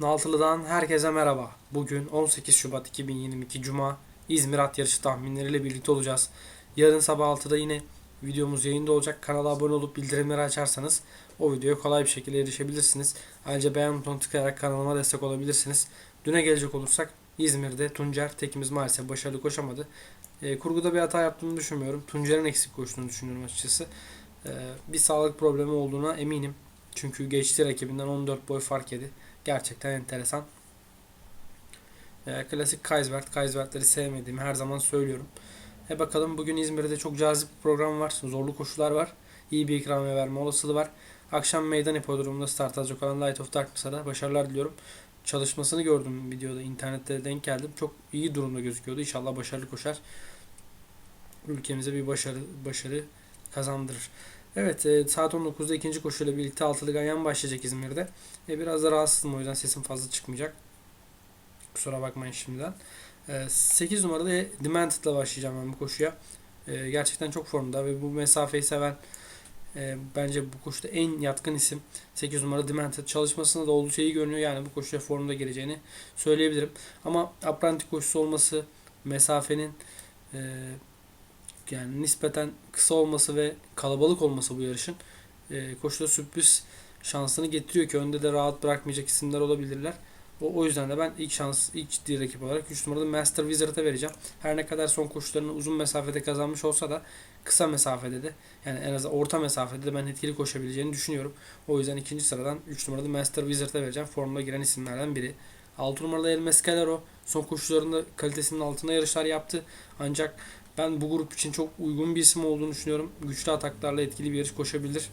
Naltılı'dan herkese merhaba. Bugün 18 Şubat 2022 Cuma İzmir at yarışı tahminleriyle birlikte olacağız. Yarın sabah 6'da yine videomuz yayında olacak. Kanala abone olup bildirimleri açarsanız o videoya kolay bir şekilde erişebilirsiniz. Ayrıca beğen butonuna tıklayarak kanalıma destek olabilirsiniz. Düne gelecek olursak İzmir'de Tuncer tekimiz maalesef başarılı koşamadı. E, kurguda bir hata yaptığını düşünmüyorum. Tuncer'in eksik koştuğunu düşünüyorum açıkçası. E, bir sağlık problemi olduğuna eminim. Çünkü geçti rakibinden 14 boy fark yedi. Gerçekten enteresan. E, klasik Kaisbert. Kaisbert'leri sevmediğimi her zaman söylüyorum. E bakalım bugün İzmir'de çok cazip bir program var. Zorlu koşular var. İyi bir ikramiye verme olasılığı var. Akşam meydan hipodromunda start alacak olan Light of Darkness'a da başarılar diliyorum. Çalışmasını gördüm videoda, internette denk geldim. Çok iyi durumda gözüküyordu. İnşallah başarılı koşar. Ülkemize bir başarı başarı kazandırır. Evet e, saat 19'da ikinci koşuyla birlikte altılı ganyan başlayacak İzmir'de. E, biraz da rahatsızım o yüzden sesim fazla çıkmayacak. Kusura bakmayın şimdiden. E, 8 numarada Demented'la başlayacağım ben bu koşuya. E, gerçekten çok formda ve bu mesafeyi seven e, bence bu koşuda en yatkın isim 8 numara Demented çalışmasında da oldukça iyi görünüyor. Yani bu koşuya formda geleceğini söyleyebilirim. Ama apranti koşusu olması mesafenin e, yani nispeten kısa olması ve kalabalık olması bu yarışın e, koşuda sürpriz şansını getiriyor ki önde de rahat bırakmayacak isimler olabilirler. O, o yüzden de ben ilk şans, ilk ciddi rakip olarak 3 numarada Master Wizard'a vereceğim. Her ne kadar son koşularını uzun mesafede kazanmış olsa da kısa mesafede de yani en azından orta mesafede de ben etkili koşabileceğini düşünüyorum. O yüzden ikinci sıradan 3 numarada Master Wizard'a vereceğim. Formuna giren isimlerden biri. 6 numarada El Mescalero son koşularında kalitesinin altında yarışlar yaptı. Ancak ben bu grup için çok uygun bir isim olduğunu düşünüyorum. Güçlü ataklarla etkili bir yarış koşabilir.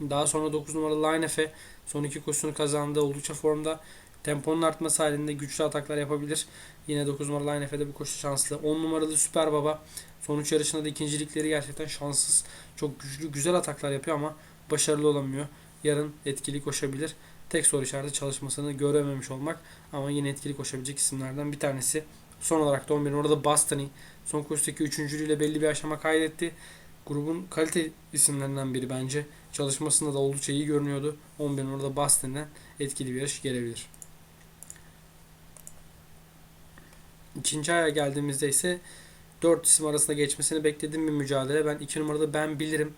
Daha sonra 9 numaralı Linefe son iki koşusunu kazandı. Oldukça formda. Temponun artması halinde güçlü ataklar yapabilir. Yine 9 numaralı Linefe'de bu koşu şanslı. 10 numaralı Süper Baba. Son 3 yarışında da ikincilikleri gerçekten şanssız. Çok güçlü, güzel ataklar yapıyor ama başarılı olamıyor. Yarın etkili koşabilir. Tek soru işareti çalışmasını görememiş olmak ama yine etkili koşabilecek isimlerden bir tanesi. Son olarak da 11 orada Bastani son koşudaki üçüncülüğüyle belli bir aşama kaydetti. Grubun kalite isimlerinden biri bence. Çalışmasında da oldukça iyi görünüyordu. 11 orada Bastani'den etkili bir yarış gelebilir. İkinci aya geldiğimizde ise 4 isim arasında geçmesini beklediğim bir mücadele. Ben 2 numarada ben bilirim.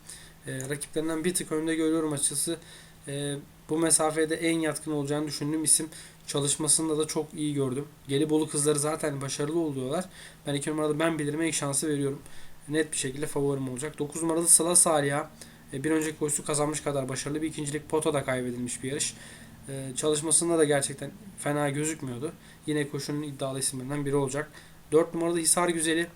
E, rakiplerinden bir tık önde görüyorum açıkçası. E, bu mesafede en yatkın olacağını düşündüğüm isim çalışmasında da çok iyi gördüm. Gelibolu kızları zaten başarılı oluyorlar. Ben 2 numarada ben bilirime ilk şansı veriyorum. Net bir şekilde favorim olacak. 9 numaralı Sıla Salih'a e, bir önceki koşusu kazanmış kadar başarılı bir ikincilik potada kaybedilmiş bir yarış. E, çalışmasında da gerçekten fena gözükmüyordu. Yine koşunun iddialı isimlerinden biri olacak. 4 numaralı Hisar Güzeli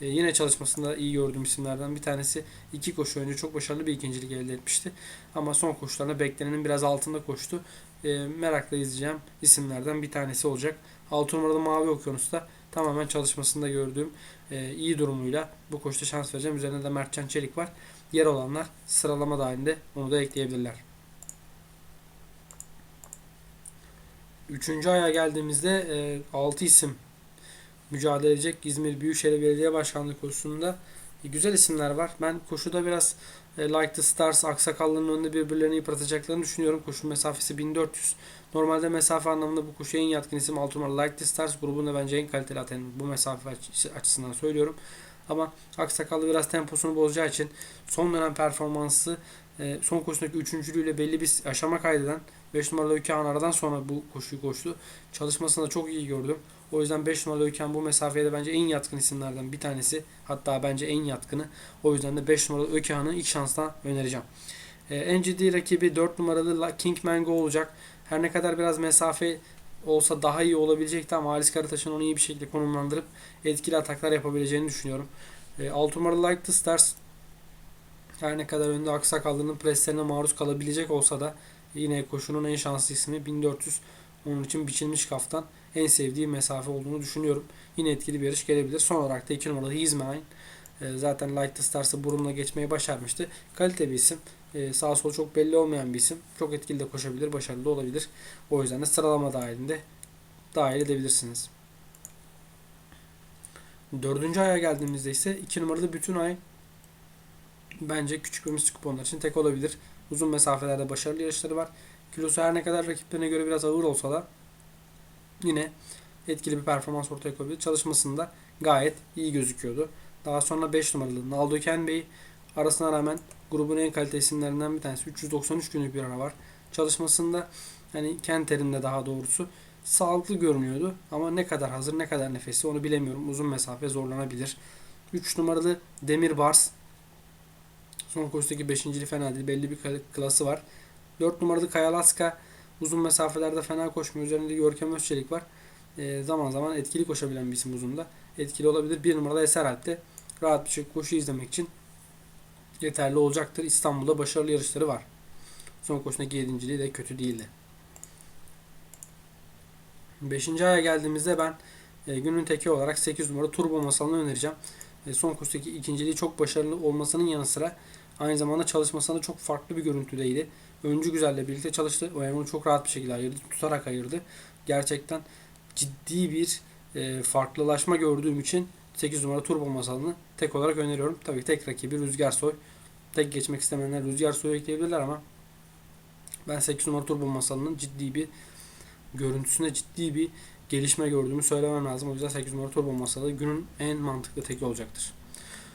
e, yine çalışmasında iyi gördüğüm isimlerden bir tanesi. İki koşu önce çok başarılı bir ikincilik elde etmişti. Ama son koşularında beklenenin biraz altında koştu. E, merakla izleyeceğim isimlerden bir tanesi olacak. 6 numaralı Mavi Okyanus'ta tamamen çalışmasında gördüğüm e, iyi durumuyla bu koşuda şans vereceğim. Üzerinde de Mertcan Çelik var. Yer olanlar sıralama dahilinde onu da ekleyebilirler. Üçüncü aya geldiğimizde e, 6 isim mücadele edecek İzmir Büyükşehir Belediye Başkanlığı koşusunda e, güzel isimler var. Ben koşuda biraz e, Like the Stars, Aksakallı'nın önünde birbirlerini yıpratacaklarını düşünüyorum. Koşu mesafesi 1400. Normalde mesafe anlamında bu koşuya en yatkın isim 6 numaralı Like the Stars grubunda bence en kaliteli atan bu mesafe açısından söylüyorum. Ama Aksakallı biraz temposunu bozacağı için son dönem performansı e, son koşudaki üçüncülüğüyle belli bir aşama kaydeden 5 numaralı Ökehan aradan sonra bu koşuyu koştu. Çalışmasını da çok iyi gördüm. O yüzden 5 numaralı Ökehan bu mesafeye de bence en yatkın isimlerden bir tanesi. Hatta bence en yatkını. O yüzden de 5 numaralı Ökehan'ı ilk şanstan önereceğim. Ee, en ciddi rakibi 4 numaralı King Mango olacak. Her ne kadar biraz mesafe olsa daha iyi olabilecekti ama Halis Karataş'ın onu iyi bir şekilde konumlandırıp etkili ataklar yapabileceğini düşünüyorum. E, 6 numaralı Like the Stars her ne kadar önde aksakallığının preslerine maruz kalabilecek olsa da yine koşunun en şanslı ismi 1400 onun için biçilmiş kaftan en sevdiği mesafe olduğunu düşünüyorum. Yine etkili bir yarış gelebilir. Son olarak da 2 numaralı Mine. E, zaten Light the Stars'ı burunla geçmeyi başarmıştı. Kalite bir isim. E, sağ sol çok belli olmayan bir isim. Çok etkili de koşabilir, başarılı olabilir. O yüzden de sıralama dahilinde dahil edebilirsiniz. Dördüncü aya geldiğimizde ise 2 numaralı bütün ay bence küçük ve misli kuponlar için tek olabilir. Uzun mesafelerde başarılı yarışları var. Kilosu her ne kadar rakiplerine göre biraz ağır olsa da yine etkili bir performans ortaya koyabilir. Çalışmasında gayet iyi gözüküyordu. Daha sonra 5 numaralı Naldo Ken Bey arasına rağmen grubun en kaliteli isimlerinden bir tanesi. 393 günlük bir ara var. Çalışmasında hani Kenter'in de daha doğrusu sağlıklı görünüyordu. Ama ne kadar hazır ne kadar nefesi onu bilemiyorum. Uzun mesafe zorlanabilir. 3 numaralı Demir Bars son koşudaki 5.liği fena değil. Belli bir klası var. 4 numaralı Kayalaska uzun mesafelerde fena koşmuyor. Üzerinde Görkem Özçelik var. E, zaman zaman etkili koşabilen bir isim uzunda. Etkili olabilir. 1 numaralı Eser Alp'te rahat bir şekilde koşu izlemek için yeterli olacaktır. İstanbul'da başarılı yarışları var. Son koşudaki 7.liği de kötü değildi. 5. aya geldiğimizde ben e, günün teki olarak 8 numara Turbo Masalı'nı önereceğim. E, son kursdaki ikinciliği çok başarılı olmasının yanı sıra aynı zamanda çalışmasında çok farklı bir görüntüdeydi. Öncü Güzel'le birlikte çalıştı. O onu çok rahat bir şekilde ayırdı. Tutarak ayırdı. Gerçekten ciddi bir e, farklılaşma gördüğüm için 8 numara Turbo Masalı'nı tek olarak öneriyorum. Tabii tek rakibi Rüzgar Soy. Tek geçmek istemeyenler Rüzgar Soy'u ekleyebilirler ama ben 8 numara Turbo Masalı'nın ciddi bir görüntüsünde ciddi bir gelişme gördüğümü söylemem lazım. O yüzden 8 numara turbo masalı günün en mantıklı teki olacaktır.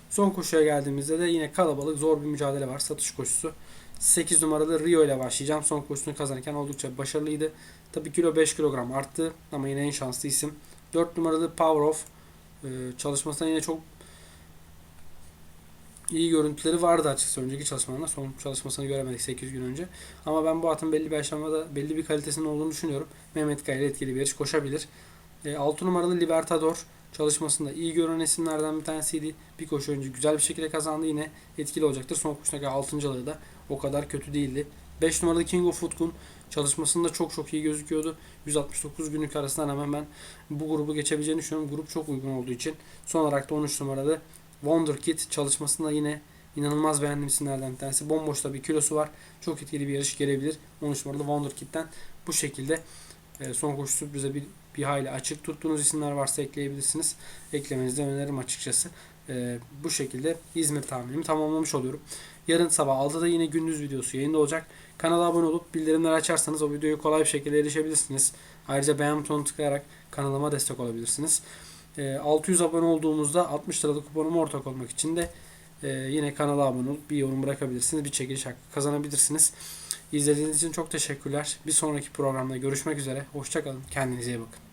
Son koşuya geldiğimizde de yine kalabalık zor bir mücadele var. Satış koşusu. 8 numaralı Rio ile başlayacağım. Son koşusunu kazanırken oldukça başarılıydı. Tabii kilo 5 kilogram arttı ama yine en şanslı isim. 4 numaralı Power Off çalışmasında yine çok iyi görüntüleri vardı açıkçası önceki çalışmalarında. Son çalışmasını göremedik 8 gün önce. Ama ben bu atın belli bir aşamada belli bir kalitesinin olduğunu düşünüyorum. Mehmet Kaya etkili bir yarış koşabilir. E, 6 numaralı Libertador çalışmasında iyi görünen isimlerden bir tanesiydi. Bir koşu önce güzel bir şekilde kazandı. Yine etkili olacaktır. Son koşudaki 6. da o kadar kötü değildi. 5 numaralı King of Futkun çalışmasında çok çok iyi gözüküyordu. 169 günlük arasından hemen ben bu grubu geçebileceğini düşünüyorum. Grup çok uygun olduğu için. Son olarak da 13 numaralı Wonderkid çalışmasında yine inanılmaz beğendiğim isimlerden bir tanesi. Bomboşta bir kilosu var. Çok etkili bir yarış gelebilir. 13 numaralı Wonderkid'den bu şekilde e, son koşu sürprize bir, bir hayli açık tuttuğunuz isimler varsa ekleyebilirsiniz. Eklemenizi öneririm açıkçası. E, bu şekilde İzmir tahminimi tamamlamış oluyorum. Yarın sabah 6'da yine gündüz videosu yayında olacak. Kanala abone olup bildirimleri açarsanız o videoyu kolay bir şekilde erişebilirsiniz. Ayrıca beğen butonuna tıklayarak kanalıma destek olabilirsiniz. 600 abone olduğumuzda 60 liralık kuponuma ortak olmak için de e, yine kanala abone olup bir yorum bırakabilirsiniz. Bir çekiliş hakkı kazanabilirsiniz. İzlediğiniz için çok teşekkürler. Bir sonraki programda görüşmek üzere. Hoşçakalın. Kendinize iyi bakın.